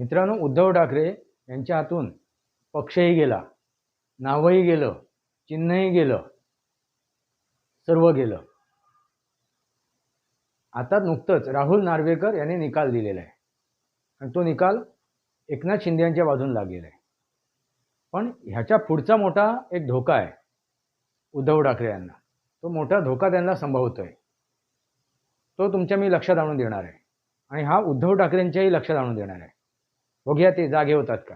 मित्रांनो उद्धव ठाकरे यांच्या हातून पक्षही गेला नावही गेलं चिन्हही गेलं सर्व गेलं. आता नुकतंच राहुल नार्वेकर यांनी निकाल दिलेला आहे. आणि तो निकाल एकनाथ शिंदे यांच्या बाजून लागलेला आहे. पण ह्याच्या पुढचा मोठा एक धोका आहे उद्धव ठाकरे यांना. तो मोठा धोका त्यांना संभवतोय. तो तुमच्या मी लक्षात आणून देणार आहे. आणि हा उद्धव ठाकरेंच्याही लक्षात आणून देणार आहे. बघूया ते जागे होतात का?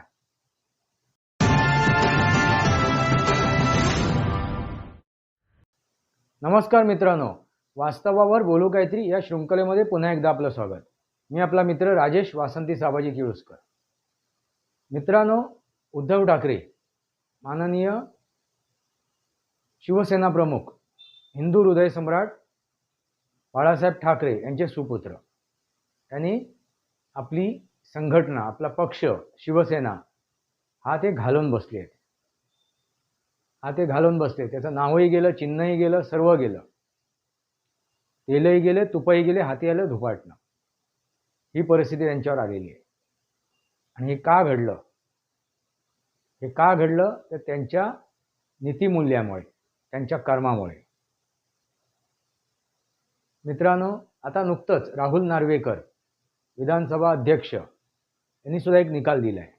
नमस्कार मित्रांनो. वास्तवावर बोलू काहीतरी या शृंखलेमध्ये पुन्हा एकदा आपलं स्वागत. मी आपला मित्र राजेश वासंती साबाजी किळुसकर. मित्रांनो उद्धव ठाकरे माननीय शिवसेना प्रमुख हिंदू हृदय सम्राट बाळासाहेब ठाकरे यांचे सुपुत्र. त्यांनी आपली संघटना आपला पक्ष शिवसेना हा ते घालून बसले आहेत. हा ते घालून बसले त्याचं नावही गेलं चिन्हही गेलं सर्व गेलं. तेलही गेले तुपही गेले हाती आलं धुपाटणं. ही परिस्थिती त्यांच्यावर आलेली आहे. आणि हे का घडलं? हे का घडलं? तर त्यांच्या नीतिमूल्यामुळे त्यांच्या कर्मामुळे. मित्रांनो आता नुकतंच राहुल नार्वेकर विधानसभा अध्यक्ष यांनी सुद्धा एक निकाल दिला आहे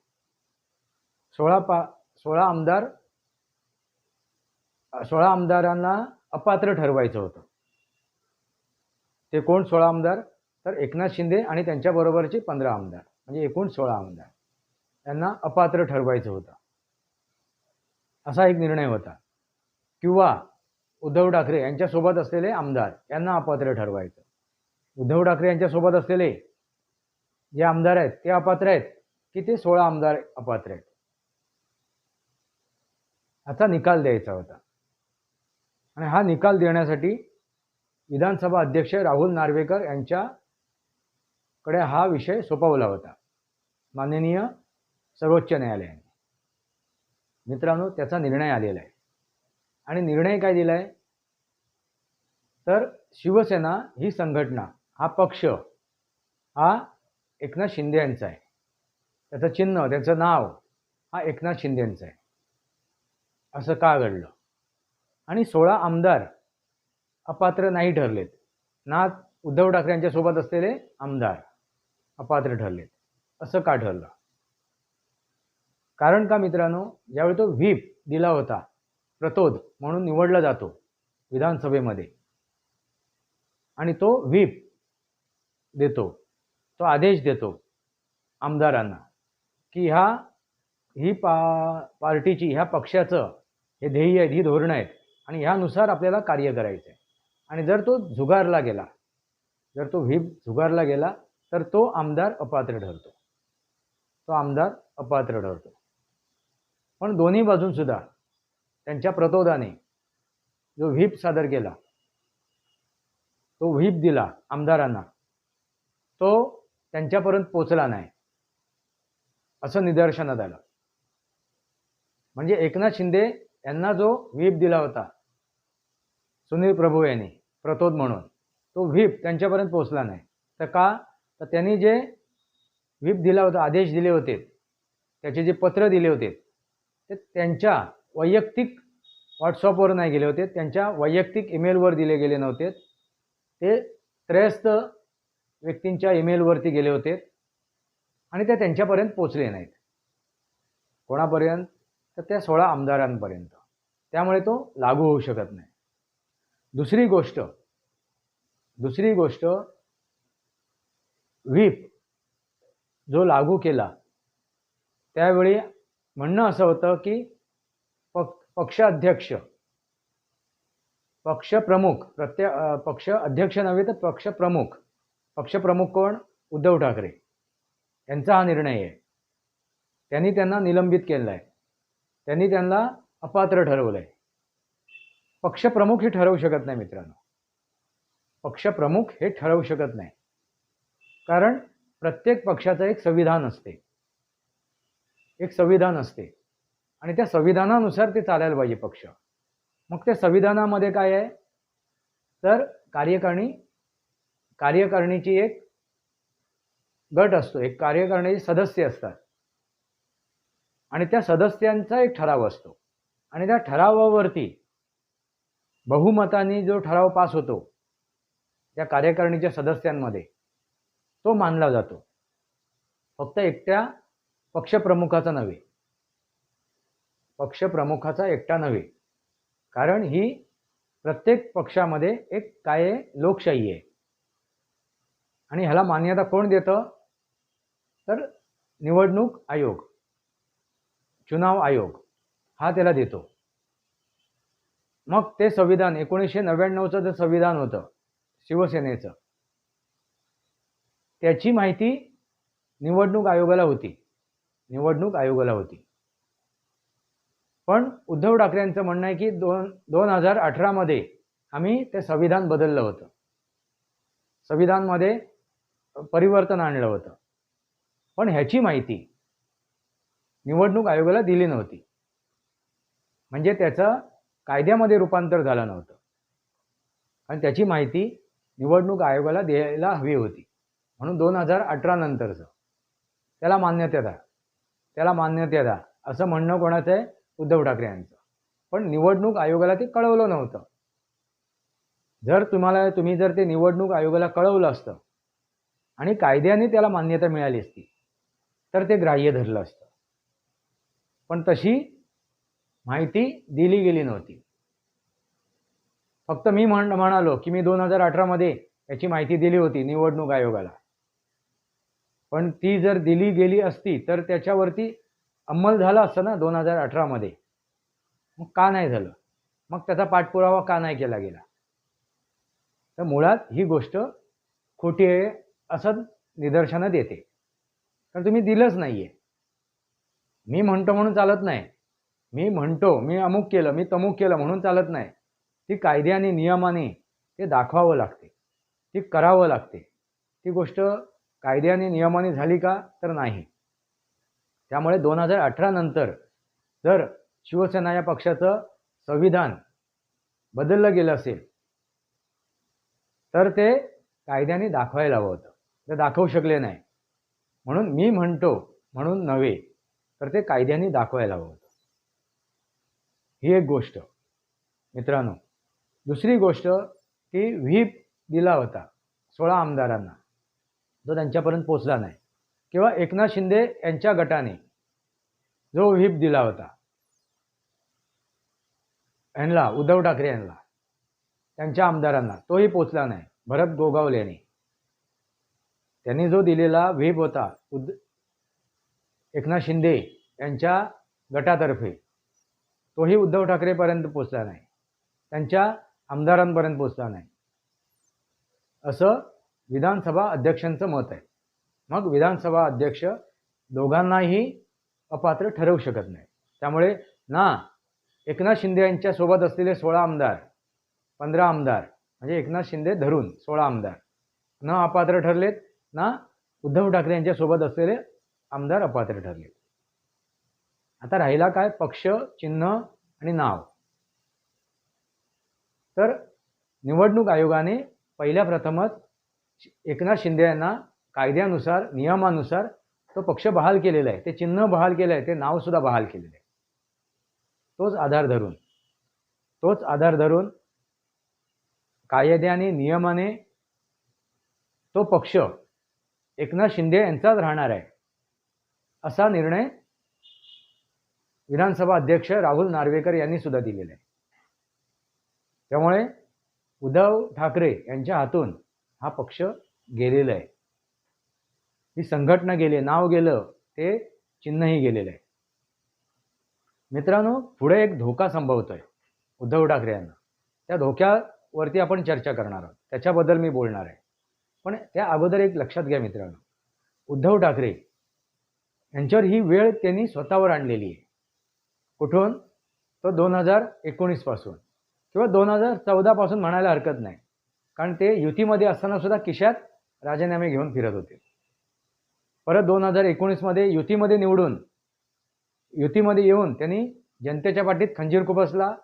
सोळा पा सोळा आमदार सोळा आमदारांना अपात्र ठरवायचं होतं. ते कोण? सोळा आमदार. तर एकनाथ शिंदे आणि त्यांच्याबरोबरचे पंधरा आमदार. म्हणजे एकूण सोळा आमदार. यांना अपात्र ठरवायचं होतं. असा एक निर्णय होता. किंवा उद्धव ठाकरे यांच्यासोबत असलेले आमदार यांना अपात्र ठरवायचं. उद्धव ठाकरे यांच्यासोबत असलेले जे आमदार आहेत ते अपात्र आहेत. की ते सोळा आमदार अपात्र आहेत? याचा निकाल द्यायचा होता. आणि हा निकाल देण्यासाठी विधानसभा अध्यक्ष राहुल नार्वेकर यांच्याकडे हा विषय सोपवला होता. माननीय सर्वोच्च न्यायालयाने. मित्रांनो त्याचा निर्णय आलेला आहे. आणि निर्णय काय दिला आहे तर शिवसेना ही संघटना हा पक्ष हा एकनाथ शिंदे यांचं आहे. त्याचं चिन्ह त्याचं नाव हा एकनाथ शिंदे यांचं आहे. असं का घडलं? आणि सोळा आमदार अपात्र नाही ठरलेत. ना उद्धव ठाकरे यांच्यासोबत असलेले आमदार अपात्र ठरलेत. असं का ठरलं? कारण का मित्रांनो ज्यावेळी तो व्हीप दिला होता प्रतोद म्हणून निवडला जातो विधानसभेमध्ये आणि तो व्हीप देतो. तो आदेश देतो आमदारांना की ह्या ही पा पार्टीची ह्या पक्षाचं हे ध्येय आहेत ही धोरणं आहेत आणि ह्यानुसार आपल्याला कार्य करायचं आहे आणि जर तो झुगारला गेला जर तो व्हीप झुगारला गेला तर तो आमदार अपात्र ठरतो. तो आमदार अपात्र ठरतो. पण दोन्ही बाजूंसुद्धा त्यांच्या प्रतोदाने जो व्हीप सादर केला तो व्हीप दिला आमदारांना तो त्यांच्यापर्यंत पोचला नाही. असं निदर्शनात आलं. म्हणजे एकनाथ शिंदे यांना जो व्हीप दिला होता सुनील प्रभू यांनी प्रतोद म्हणून तो व्हीप त्यांच्यापर्यंत पोचला नाही. तर का? तर त्यांनी जे व्हीप दिला होता आदेश दिले होते त्याचे जे पत्र दिले होते ते त्यांच्या वैयक्तिक व्हॉट्सअपवर नाही गेले होते त्यांच्या वैयक्तिक ईमेलवर दिले गेले नव्हते. ते त्रयस्थ व्यक्तींच्या ईमेलवरती गेले होते आणि ते त्यांच्यापर्यंत पोचले नाहीत. कोणापर्यंत? तर त्या सोळा आमदारांपर्यंत. त्यामुळे तो लागू होऊ शकत नाही. दुसरी गोष्ट दुसरी गोष्ट व्हीप जो लागू केला त्यावेळी म्हणणं असं होतं की पक पक्षाध्यक्ष पक्षप्रमुख प्रत्ये पक्ष अध्यक्ष नव्हे तर पक्षप्रमुख पक्षप्रमुख कोण? उद्धव ठाकरे. यांचा हा निर्णय आहे. त्यांनी त्यांना निलंबित केलं आहे त्यांनी त्यांना अपात्र ठरवलं आहे पक्षप्रमुख हे ठरवू शकत नाही मित्रांनो. पक्षप्रमुख हे ठरवू शकत नाही. कारण प्रत्येक पक्षाचं एक संविधान असते. एक संविधान असते. आणि त्या संविधानानुसार ते चालायला पाहिजे पक्ष. मग त्या संविधानामध्ये काय आहे? तर कार्यकारिणी कार्यकारिणीची एक गट असतो. एक कार्यकारिणीचे सदस्य असतात. आणि त्या सदस्यांचा एक ठराव असतो. आणि त्या ठरावावरती बहुमताने जो ठराव पास होतो त्या कार्यकारिणीच्या सदस्यांमध्ये तो मानला जातो. फक्त एकट्या पक्षप्रमुखाचा नव्हे. पक्षप्रमुखाचा एकटा नव्हे. कारण ही प्रत्येक पक्षामध्ये एक काय आहे? लोकशाही आहे. आणि ह्याला मान्यता कोण देतं? तर निवडणूक आयोग चुनाव आयोग हा त्याला देतो. मग ते संविधान एकोणीसशे नव्याण्णवचं जे संविधान होतं शिवसेनेचं त्याची माहिती निवडणूक आयोगाला होती. निवडणूक आयोगाला होती. पण उद्धव ठाकरेंचं म्हणणं आहे की दोन दोन हजार अठरामध्ये आम्ही ते संविधान बदललं होतं. संविधानमध्ये परिवर्तन आणलं होतं. पण ह्याची माहिती निवडणूक आयोगाला दिली नव्हती. म्हणजे त्याचं कायद्यामध्ये रूपांतर झालं नव्हतं. आणि त्याची माहिती निवडणूक आयोगाला द्यायला हवी होती. म्हणून दोन हजार अठरा नंतरचं त्याला मान्यता द्या. त्याला मान्यता द्या. असं म्हणणं कोणाचं आहे? उद्धव ठाकरे यांचं. पण निवडणूक आयोगाला ते कळवलं नव्हतं. जर तुम्हाला तुम्ही जर ते निवडणूक आयोगाला कळवलं असतं आणि कायद्याने त्याला मान्यता मिळाली असती तर ते ग्राह्य धरलं असतं. पण तशी माहिती दिली गेली नव्हती. फक्त मी म्हण म्हणालो की मी दोन हजार अठरामध्ये याची माहिती दिली होती निवडणूक आयोगाला. पण ती जर दिली गेली असती तर त्याच्यावरती अंमल झाला असतं ना दोन हजार अठरामध्ये मग का नाही झालं? मग त्याचा पाठपुरावा का नाही केला गेला? तर मुळात ही गोष्ट खोटी आहे. असं निदर्शनं देते. कारण तुम्ही दिलंच नाही आहे मी म्हणतो म्हणून चालत नाही. मी म्हणतो मी अमुक केलं मी तमुक केलं म्हणून चालत नाही. ती कायद्याने नियमाने ते दाखवावं लागते. ती करावं लागते. ती गोष्ट कायद्याने नियमाने झाली का तर नाही. त्यामुळे दोन हजार अठरा नंतर जर शिवसेना या पक्षाचं संविधान बदललं गेलं असेल तर ते कायद्याने दाखवायला हवं होतं. ते दाखवू शकले नाही. म्हणून मी म्हणतो म्हणून नव्हे तर ते कायद्याने दाखवायला हवं होतं. ही एक गोष्ट. मित्रांनो दुसरी गोष्ट की व्हीप दिला होता सोळा आमदारांना. जो त्यांच्यापर्यंत पोचला नाही. किंवा एकनाथ शिंदे यांच्या गटाने जो व्हीप दिला होता. यांना उद्धव ठाकरे यांना त्यांच्या आमदारांना तोही पोचला नाही. भरत गोगावले यांनी. त्यांनी जो दिलेला व्हीप होता उद एकनाथ शिंदे यांच्या गटातर्फे तोही उद्धव ठाकरेपर्यंत पोचला नाही. त्यांच्या आमदारांपर्यंत पोचला नाही. असं विधानसभा अध्यक्षांचं मत आहे. मग विधानसभा अध्यक्ष दोघांनाही अपात्र ठरवू शकत नाही. त्यामुळे ना एकनाथ शिंदे यांच्या सोबत असलेले सोळा आमदार पंधरा आमदार म्हणजे एकनाथ शिंदे धरून सोळा आमदार न अपात्र ठरलेत ना उद्धव ठाकरे यांच्यासोबत असलेले आमदार अपात्र ठरले. आता राहिला काय? पक्ष चिन्ह आणि नाव. तर निवडणूक आयोगाने पहिल्या प्रथमच एकनाथ शिंदे यांना कायद्यानुसार नियमानुसार तो पक्ष बहाल केलेला आहे. ते चिन्ह बहाल केलं आहे ते नावसुद्धा बहाल केलेलं आहे. तोच आधार धरून तोच आधार धरून कायद्याने नियमाने तो पक्ष एकनाथ शिंदे यांचाच राहणार आहे. असा निर्णय विधानसभा अध्यक्ष राहुल नार्वेकर यांनी सुद्धा दिलेला आहे. त्यामुळे उद्धव ठाकरे यांच्या हातून हा पक्ष गेलेला आहे. ही संघटना गेली नाव गेलं ते चिन्हही गेलेलं आहे. मित्रांनो पुढे एक धोका संभवतोय उद्धव ठाकरे यांना. त्या धोक्यावरती आपण चर्चा करणार आहोत. त्याच्याबद्दल मी बोलणार आहे. पण त्या अगोदर एक लक्षात घ्या मित्रांनो. उद्धव ठाकरे यांच्यावर ही वेळ त्यांनी स्वतःवर आणलेली आहे. कुठून? तो दोन हजार एकोणीसपासून किंवा दोन हजार चौदापासून म्हणायला हरकत नाही. कारण ते युतीमध्ये असताना सुद्धा किशात राजीनामे घेऊन फिरत होते. परत दोन हजार एकोणीसमध्ये युतीमध्ये निवडून युतीमध्ये येऊन त्यांनी जनतेच्या पाठीत खंजीर खुपसला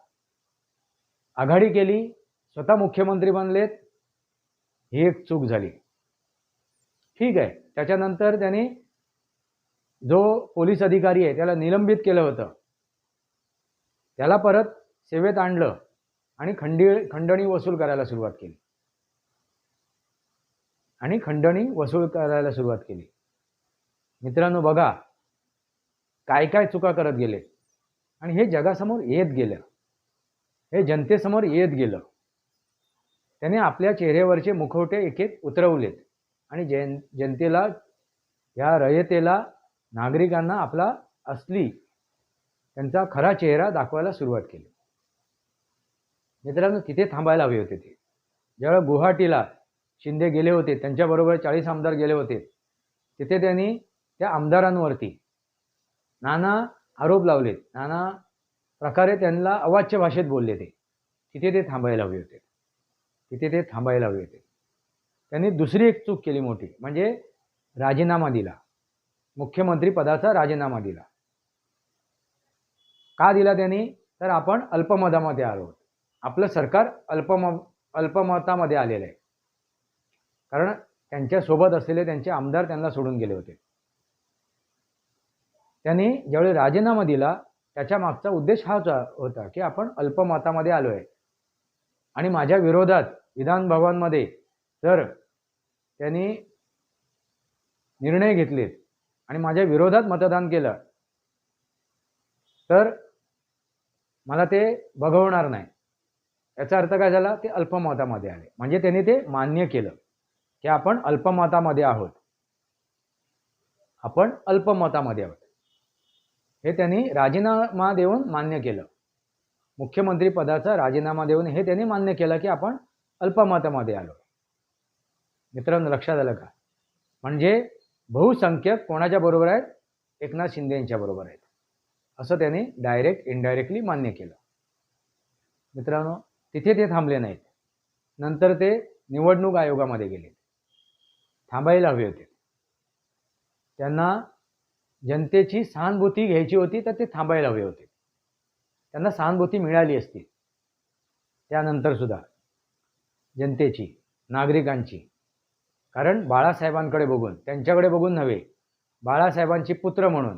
आघाडी केली स्वतः मुख्यमंत्री बनलेत ही एक चूक झाली. ठीक आहे. त्याच्यानंतर त्यांनी जो पोलीस अधिकारी आहे त्याला निलंबित केलं होतं. त्याला परत सेवेत आणलं आणि खंडी खंडणी वसूल करायला सुरुवात केली. आणि खंडणी वसूल करायला सुरुवात केली. मित्रांनो बघा काय काय चुका करत गेले. आणि हे जगासमोर येत गेलं. हे जनतेसमोर येत गेलं. त्याने आपल्या चेहऱ्यावरचे मुखवटे एक एक उतरवलेत. आणि जन जनतेला या रयतेला नागरिकांना आपला असली त्यांचा खरा चेहरा दाखवायला सुरुवात केली. मित्रांनो तिथे थांबायला हवे होते ते. ज्यावेळेला गुवाहाटीला शिंदे गेले होते त्यांच्याबरोबर चाळीस आमदार गेले होते तिथे त्यांनी त्या आमदारांवरती नाना आरोप लावलेत. नाना प्रकारे त्यांना अवाच्य भाषेत बोलले ते. तिथे ते थांबायला हवे होते. तिथे ते थांबायला हवे होते. त्यांनी दुसरी एक चूक केली मोठी म्हणजे राजीनामा दिला. मुख्यमंत्री पदाचा राजीनामा दिला. का दिला त्यांनी? तर आपण अल्पमतामध्ये आलो आहोत. आपलं सरकार अल्पम अल्पमतामध्ये आलेलं आहे. कारण त्यांच्यासोबत असलेले त्यांचे आमदार त्यांना सोडून गेले होते. त्यांनी ज्यावेळी राजीनामा दिला त्याच्या मागचा उद्देश हाच होता की आपण अल्पमतामध्ये आलो आहे आणि माझ्या विरोधात विधान भवनमध्ये. जर त्यांनी निर्णय घेतलेत आणि माझ्या विरोधात मतदान केलं. तर मला ते बघवणार नाही. याचा अर्थ काय झाला? ते अल्पमतामध्ये आले. म्हणजे त्यांनी ते मान्य केलं की आपण अल्पमतामध्ये आहोत. आपण अल्पमतामध्ये आहोत. हे त्यांनी राजीनामा देऊन मान्य केलं. मुख्यमंत्री पदाचा राजीनामा देऊन हे त्यांनी मान्य केलं की आपण अल्पमतामध्ये आलो. मित्रांनो लक्षात आलं का? म्हणजे बहुसंख्यक कोणाच्या बरोबर आहेत? एकनाथ शिंदे यांच्या बरोबर आहेत. असं त्यांनी डायरेक्ट इनडायरेक्टली मान्य केलं. मित्रांनो तिथे ते थांबले नाहीत. नंतर ते निवडणूक आयोगामध्ये गेले. थांबायला हवे होते. त्यांना जनतेची सहानुभूती घ्यायची होती तर ते थांबायला हवे होते. त्यांना सहानुभूती मिळाली असती. त्यानंतर सुद्धा जनतेची नागरिकांची. कारण बाळासाहेबांकडे बघून त्यांच्याकडे बघून नव्हे बाळासाहेबांची पुत्र म्हणून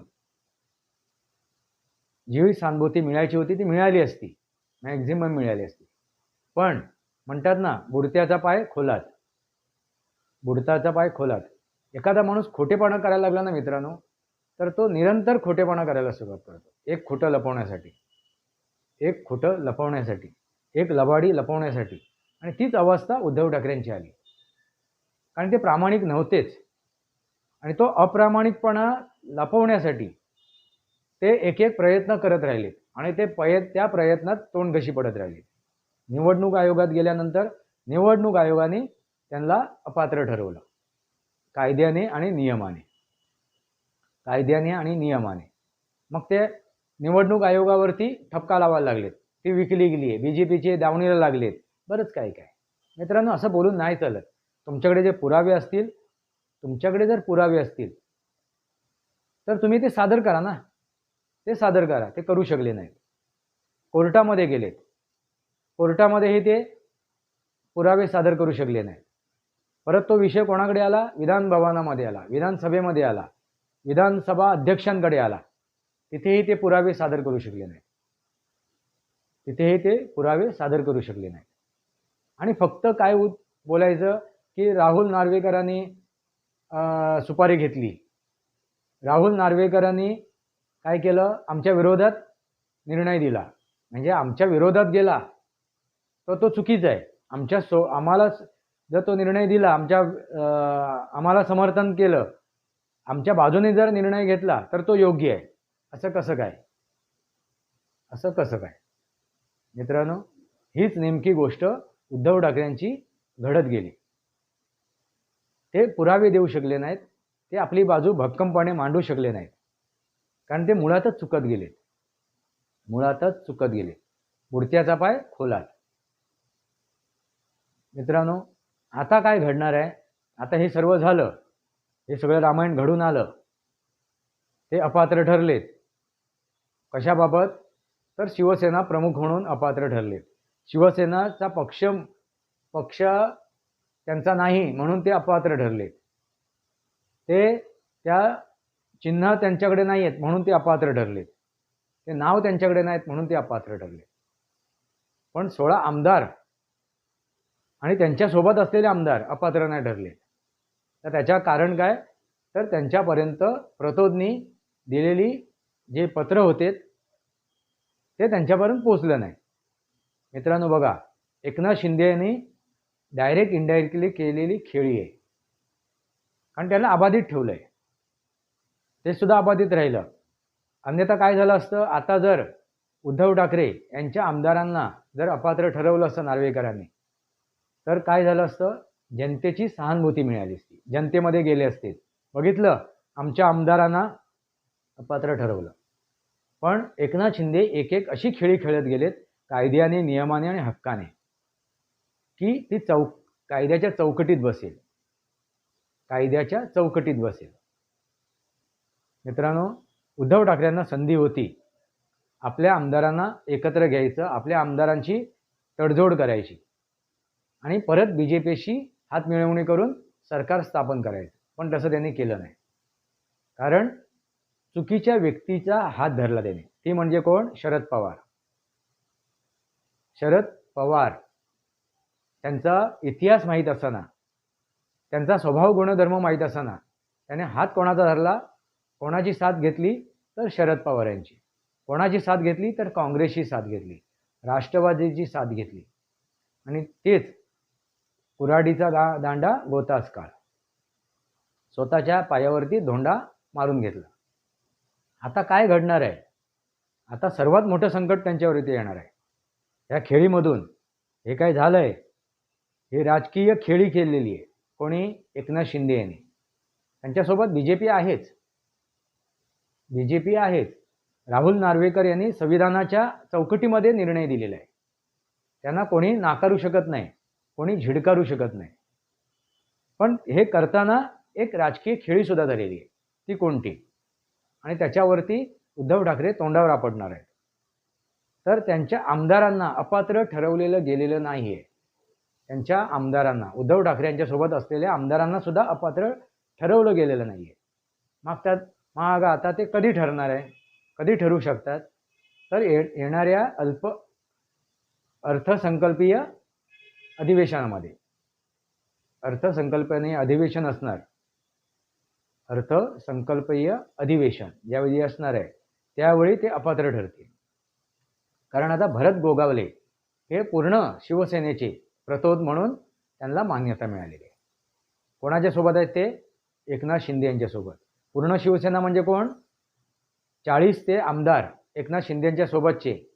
जी सहानुभूती मिळायची होती ती मिळाली असती. मॅक्झिमम मिळाली असती. पण म्हणतात ना बुडत्याचा पाय खोलात. बुडताचा पाय खोलात. एखादा माणूस खोटेपणा करायला लागला ना मित्रांनो तर तो निरंतर खोटेपणा करायला सुरुवात करतो. एक खोटं लपवण्यासाठी. एक खोटं लपवण्यासाठी. एक लबाडी लपवण्यासाठी. आणि तीच अवस्था उद्धव ठाकरेंची आली. कारण ते प्रामाणिक नव्हतेच. आणि तो अप्रामाणिकपणा लपवण्यासाठी ते एक एक प्रयत्न करत राहिले आणि ते पय त्या प्रयत्नात तोंडघशी पडत राहिले निवडणूक आयोगात गेल्यानंतर निवडणूक आयोगाने त्यांना अपात्र ठरवलं. कायद्याने आणि नियमाने. कायद्याने आणि नियमाने. मग ते निवडणूक आयोगावरती ठपका लावायला लागलेत. ती विकली गेली आहे बी जे पीचे दावणीला लागलेत. बरंच काय काय. मित्रांनो असं बोलून नाही चालत. तुमच्याकडे जे पुरावे असतील तुमच्याकडे जर पुरावे असतील तर तुम्ही ते सादर करा ना. ते सादर करा. ते करू शकले नाहीत. कोर्टामध्ये गेलेत. कोर्टामध्येही ते पुरावे सादर करू शकले नाहीत. परत तो विषय कोणाकडे आला? विधान भवनामध्ये आला विधानसभेमध्ये आला विधानसभा अध्यक्षांकडे आला. तिथेही ते पुरावे सादर करू शकले नाहीत. तिथेही ते पुरावे सादर करू शकले नाहीत. आणि फक्त काय बोलायचं की राहुल नार्वेकरांनी सुपारी घेतली. राहुल नार्वेकरांनी काय केलं? आमच्या विरोधात निर्णय दिला. म्हणजे आमच्या विरोधात गेला तर तो चुकीचा आहे. आमच्या सो आम्हाला जर तो निर्णय दिला आमच्या आम्हाला समर्थन केलं आमच्या बाजूने जर निर्णय घेतला तर तो योग्य आहे. असं कसं काय? असं कसं काय? मित्रांनो हीच नेमकी गोष्ट उद्धव ठाकरेंची घडत गेली. ते पुरावे देऊ शकले नाहीत ते आपली बाजू भक्कमपणे मांडू शकले नाहीत. कारण ते मुळातच चुकत गेले. मुळातच चुकत गेले. बुडत्याचा पाय खोलात. मित्रांनो आता काय घडणार आहे? आता हे सर्व झालं हे सगळं रामायण घडून आलं. ते अपात्र ठरलेत. कशाबाबत? तर शिवसेना प्रमुख म्हणून अपात्र ठरलेत. शिवसेनाचा पक्ष पक्ष त्यांचा नाही म्हणून ते अपात्र ठरले. ते त्या चिन्ह त्यांच्याकडे नाही आहेत म्हणून ते अपात्र ठरले. ते नाव त्यांच्याकडे नाहीत म्हणून ते अपात्र ठरले. पण सोळा आमदार आणि त्यांच्यासोबत असलेले आमदार अपात्र नाही ठरले. तर त्याच्या कारण काय? तर त्यांच्यापर्यंत प्रतोदनी दिलेली जे पत्र होते ते त्यांच्यापर्यंत पोचलं नाही. मित्रांनो बघा एकनाथ शिंदे यांनी डायरेक्ट इनडायरेक्टली केलेली खेळी आहे. कारण त्याला अबाधित ठेवलं आहे ते सुद्धा अबाधित राहिलं. अन्यथा काय झालं असतं? आता जर उद्धव ठाकरे यांच्या आमदारांना जर अपात्र ठरवलं असतं नार्वेकरांनी तर काय झालं असतं? जनतेची सहानुभूती मिळाली असती. जनतेमध्ये गेले असते. बघितलं? आमच्या आमदारांना अपात्र ठरवलं. पण एकनाथ शिंदे एक एक अशी खेळी खेळत गेलेत कायद्याने नियमाने आणि हक्काने की ती चौक कायद्याच्या चौकटीत बसेल. कायद्याच्या चौकटीत बसेल. मित्रांनो उद्धव ठाकरेंना संधी होती. आपल्या आमदारांना एकत्र घ्यायचं आपल्या आमदारांची तडजोड करायची आणि परत बी जे पीशी हात मिळवणी करून सरकार स्थापन करायचं. पण तसं त्यांनी केलं नाही. कारण चुकीच्या व्यक्तीचा हात धरला त्याने. ती म्हणजे कोण? शरद पवार. शरद पवार. त्यांचा इतिहास माहीत असताना त्यांचा स्वभाव गुणधर्म माहीत असताना त्याने हात कोणाचा धरला? कोणाची साथ घेतली? तर शरद पवार यांची. कोणाची साथ घेतली? तर काँग्रेसची साथ घेतली. राष्ट्रवादीची साथ घेतली. आणि तेच कुऱ्हाडीचा दा दांडा गोतास काळ. स्वतःच्या पायावरती धोंडा मारून घेतला. आता काय घडणार आहे? आता सर्वात मोठं संकट त्यांच्यावरती येणार आहे. या खेळीमधून हे काय झालं आहे ही राजकीय खेळी खेळलेली आहे. कोणी? एकनाथ शिंदे यांनी. त्यांच्यासोबत बी जे पी आहेच. बी जे पी आहेच. राहुल नार्वेकर यांनी संविधानाच्या चौकटीमध्ये निर्णय दिलेला आहे. त्यांना कोणी नाकारू शकत नाही. कोणी झिडकारू शकत नाही. पण हे करताना एक राजकीय खेळीसुद्धा झालेली आहे. ती कोणती? आणि त्याच्यावरती उद्धव ठाकरे तोंडावर आपडणार आहेत. तर त्यांच्या आमदारांना अपात्र ठरवलेलं गेलेलं नाही आहे त्यांच्या आमदारांना उद्धव ठाकरे यांच्यासोबत असलेल्या आमदारांना सुद्धा अपात्र ठरवलं गेलेलं नाही आहे मग त्यात मग आता ते कधी ठरणार आहे? कधी ठरू शकतात? तर ये येणाऱ्या अल्प अर्थसंकल्पीय अधिवेशनामध्ये. अर्थसंकल्पनीय अधिवेशन असणार. अर्थसंकल्पीय अधिवेशन ज्यावेळी असणार आहे त्यावेळी ते अपात्र ठरतील. कारण आता भरत गोगावले हे पूर्ण शिवसेनेचे प्रतोद म्हणून त्यांना मान्यता मिळालेली आहे. कोणाच्या सोबत आहेत ते? एकनाथ शिंदे यांच्यासोबत. पूर्ण शिवसेना म्हणजे कोण? चाळीस ते आमदार एकनाथ शिंदे यांच्यासोबतचे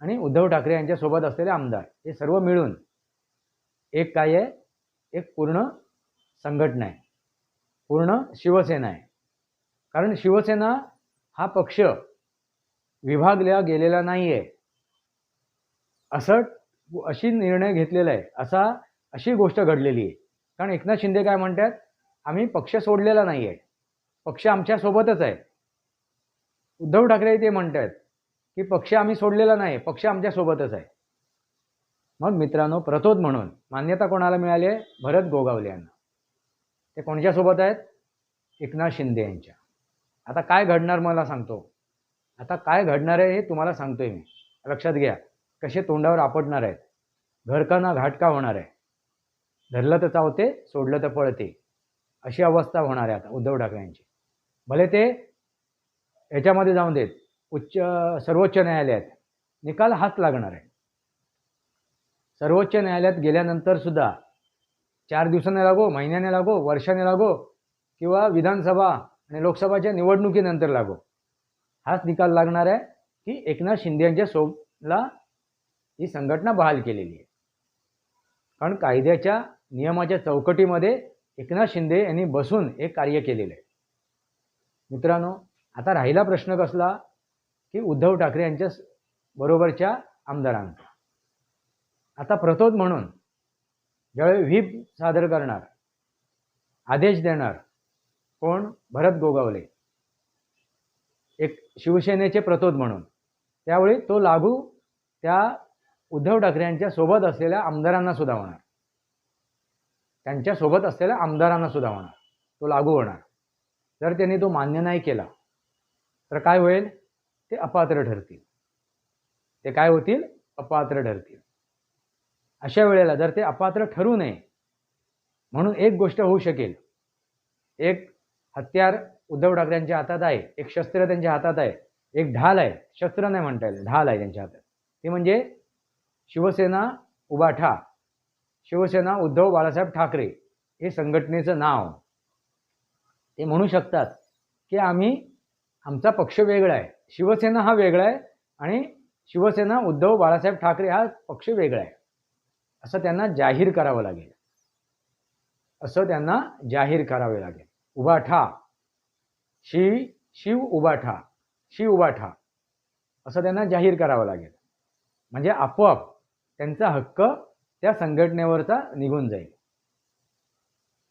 आणि उद्धव ठाकरे यांच्यासोबत असलेले आमदार. हे सर्व मिळून एक काय आहे? एक पूर्ण संघटना आहे. पूर्ण शिवसेना आहे. कारण शिवसेना हा पक्ष विभागला गेलेला नाही आहे असं अशी निर्णय घेतलेला आहे. असा अशी गोष्ट घडलेली आहे. कारण एकनाथ शिंदे काय म्हणतात? आम्ही पक्ष सोडलेला नाही आहे. पक्ष आमच्यासोबतच आहे. उद्धव ठाकरे ते म्हणतात की पक्ष आम्ही सोडलेला नाही पक्ष आमच्यासोबतच आहे. मग मित्रांनो प्रतोद म्हणून मान्यता कोणाला मिळाली आहे? भरत गोगावले यांना. ते कोणत्यासोबत आहेत? एकनाथ शिंदे यांच्या. आता काय घडणार मला सांगतो. आता काय घडणार आहे हे तुम्हाला सांगतोय मी. लक्षात घ्या. कसे तोंडावर आपटणार आहेत? घर घाटका होणार आहे? धरलं तर चावते सोडलं तर पळते. अशी अवस्था होणार आहे आता उद्धव ठाकरे यांची. भले ते याच्यामध्ये जाऊन देत उच्च सर्वोच्च न्यायालयात निकाल हाच लागणार आहे. सर्वोच्च न्यायालयात गेल्यानंतर सुद्धा चार दिवसाने लागो महिन्याने लागो वर्षाने लागो किंवा विधानसभा आणि लोकसभाच्या निवडणुकीनंतर लागो. हाच निकाल लागणार आहे की एकनाथ शिंदे यांच्या सोबला ही संघटना बहाल केलेली आहे. कारण कायद्याच्या नियमाच्या चौकटीमध्ये एकनाथ शिंदे यांनी बसून हे कार्य केलेलं आहे. मित्रांनो आता राहिला प्रश्न कसला? की उद्धव ठाकरे यांच्या बरोबरच्या आमदारांचा. आता प्रतोद म्हणून ज्यावेळी व्हीप सादर करणार आदेश देणार कोण? भरत गोगावले. एक शिवसेनेचे प्रतोद म्हणून. त्यावेळी तो लागू त्या उद्धव ठाकरे यांच्या सोबत असलेल्या आमदारांना सुद्धा होणार. त्यांच्यासोबत असलेल्या आमदारांना सुद्धा होणार. तो लागू होणार. जर त्यांनी तो मान्य नाही केला तर काय होईल? ते अपात्र ठरतील. ते काय होतील? अपात्र ठरतील. अशा वेळेला जर ते अपात्र ठरू नये म्हणून एक गोष्ट होऊ शकेल. एक हत्यार उद्धव ठाकरेंच्या हातात आहे एक शस्त्र त्यांच्या हातात आहे एक ढाल आहे. शस्त्र नाही म्हणता येईल ढाल आहे त्यांच्या हातात. ते म्हणजे शिवसेना उबाठा शिवसेना उद्धव बाळासाहेब ठाकरे हे संघटनेचं नाव. ते म्हणू शकतात की आम्ही आमचा पक्ष वेगळा आहे. शिवसेना हा वेगळा आहे आणि शिवसेना उद्धव बाळासाहेब ठाकरे हा पक्ष वेगळा आहे. असं त्यांना जाहीर करावं लागेल. असं त्यांना जाहीर करावे लागेल. उबाठा शिव शिव उबाठा शिव उबाठा असं त्यांना जाहीर करावं लागेल. म्हणजे आपोआप त्यांचा हक्क त्या संघटनेवरचा निघून जाईल.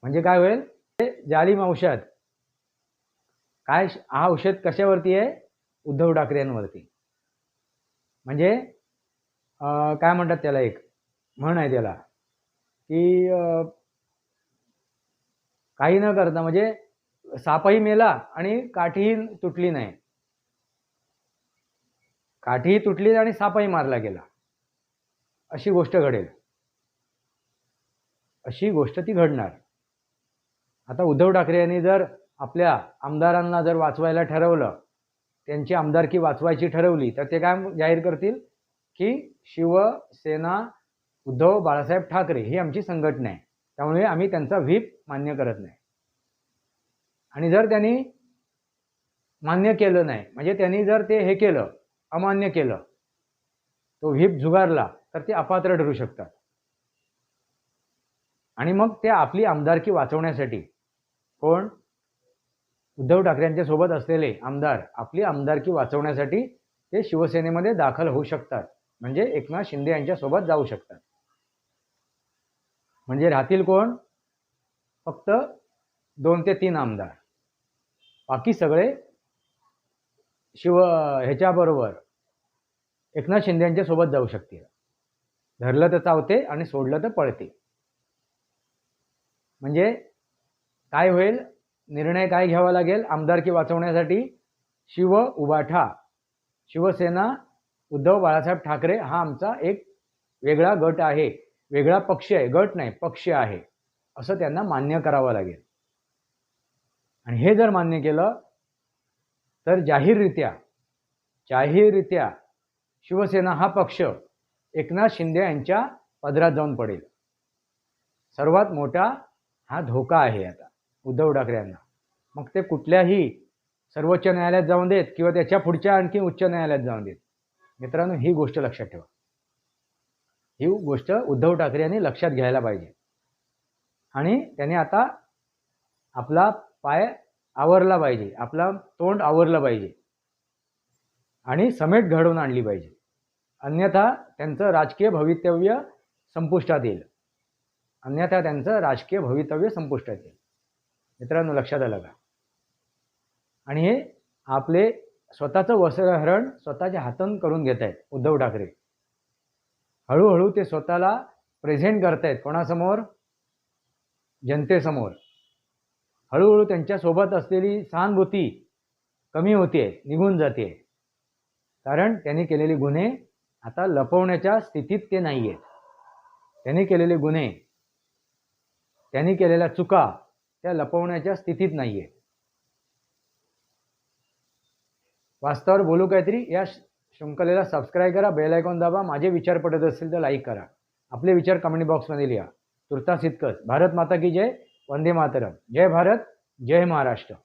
म्हणजे काय होईल? ते जालिम औषध काय हा औषध कशावरती आहे? उद्धव ठाकरेंवरती. म्हणजे काय म्हणतात त्याला एक? म्हण आहे त्याला की काही न करता म्हणजे सापही मेला आणि काठीही तुटली नाही. काठीही तुटली आणि सापही मारला गेला. अशी गोष्ट घडेल. अशी गोष्ट ती घडणार. आता उद्धव ठाकरे यांनी जर आपल्या आमदारांना जर वाचवायला ठरवलं त्यांची आमदारकी वाचवायची ठरवली तर ते काय जाहीर करतील? की शिवसेना उद्धव बाळासाहेब ठाकरे ही आमची संघटना आहे. त्यामुळे आम्ही त्यांचा व्हीप मान्य करत नाही. आणि जर त्यांनी मान्य केलं नाही म्हणजे त्यांनी जर ते हे केलं अमान्य केलं तो व्हीप झुगारला तर ते अपात्र ठरू शकतात. आणि मग ते आपली आमदारकी वाचवण्यासाठी कोण? उद्धव ठाकरेंच्या सोबत असलेले आमदार आपली आमदारकी वाचवण्यासाठी ते शिवसेनेमध्ये दाखल होऊ शकतात. म्हणजे एकनाथ शिंदे यांच्या सोबत जाऊ शकतात. म्हणजे राहतील कोण? फक्त दोन ते तीन आमदार. बाकी सगळे शिव ह्याच्याबरोबर एकनाथ शिंदे यांच्या सोबत जाऊ शकतील. धरलं तर चावते आणि सोडलं तर पळते. म्हणजे काय होईल? निर्णय काय घ्यावा लागेल? आमदारकी वाचवण्यासाठी शिव उबाठा शिवसेना उद्धव बाळासाहेब ठाकरे हा आमचा एक वेगळा गट आहे. वेगळा पक्ष आहे. गट नाही पक्ष आहे. असं त्यांना मान्य करावं लागेल. आणि हे जर मान्य केलं तर जाहीररित्या जाहीररित्या शिवसेना हा पक्ष एकनाथ शिंदे यांच्या पदरात जाऊन पडेल. सर्वात मोठा हा धोका आहे आता उद्धव ठाकरे यांना. मग ते कुठल्याही सर्वोच्च न्यायालयात जाऊन देत किंवा त्याच्या पुढच्या आणखी उच्च न्यायालयात जाऊन देत. मित्रांनो ही गोष्ट लक्षात ठेवा. ही गोष्ट उद्धव ठाकरे यांनी लक्षात घ्यायला पाहिजे. आणि त्याने आता आपला पाय आवरला पाहिजे आपला तोंड आवरलं पाहिजे आणि समेट घडवून आणली पाहिजे. अन्यथा त्यांचं राजकीय भवितव्य संपुष्टात येईल. अन्यथा त्यांचं राजकीय भवितव्य संपुष्टात येईल. मित्रांनो लक्षात आलं का? आणि हे आपले स्वतःचं वस्त्रहरण स्वतःच्या हातून करून घेत आहेत उद्धव ठाकरे. हळूहळू ते स्वतःला प्रेझेंट करतायत कोणासमोर? जनतेसमोर. हळूहळू त्यांच्यासोबत असलेली सहानुभूती कमी होते निघून जाते कारण त्यांनी केलेले गुन्हे आता लपवण्याच्या स्थितीत ते नाही आहेत त्यांनी केलेले गुन्हे त्यांनी केलेल्या चुका त्या लपवण्याच्या स्थितीत नाही आहेत वास्तवावर बोलू काहीतरी? या शृंखलेला सबस्क्राईब करा बेल आयकॉन दाबा. माझे विचार पडत असतील तर लाईक करा. आपले विचार कमेंट बॉक्समध्ये लिहा. तुर्तास इतकंच. भारत माता की जय. वंदे मातरम. जय भारत जय महाराष्ट्र.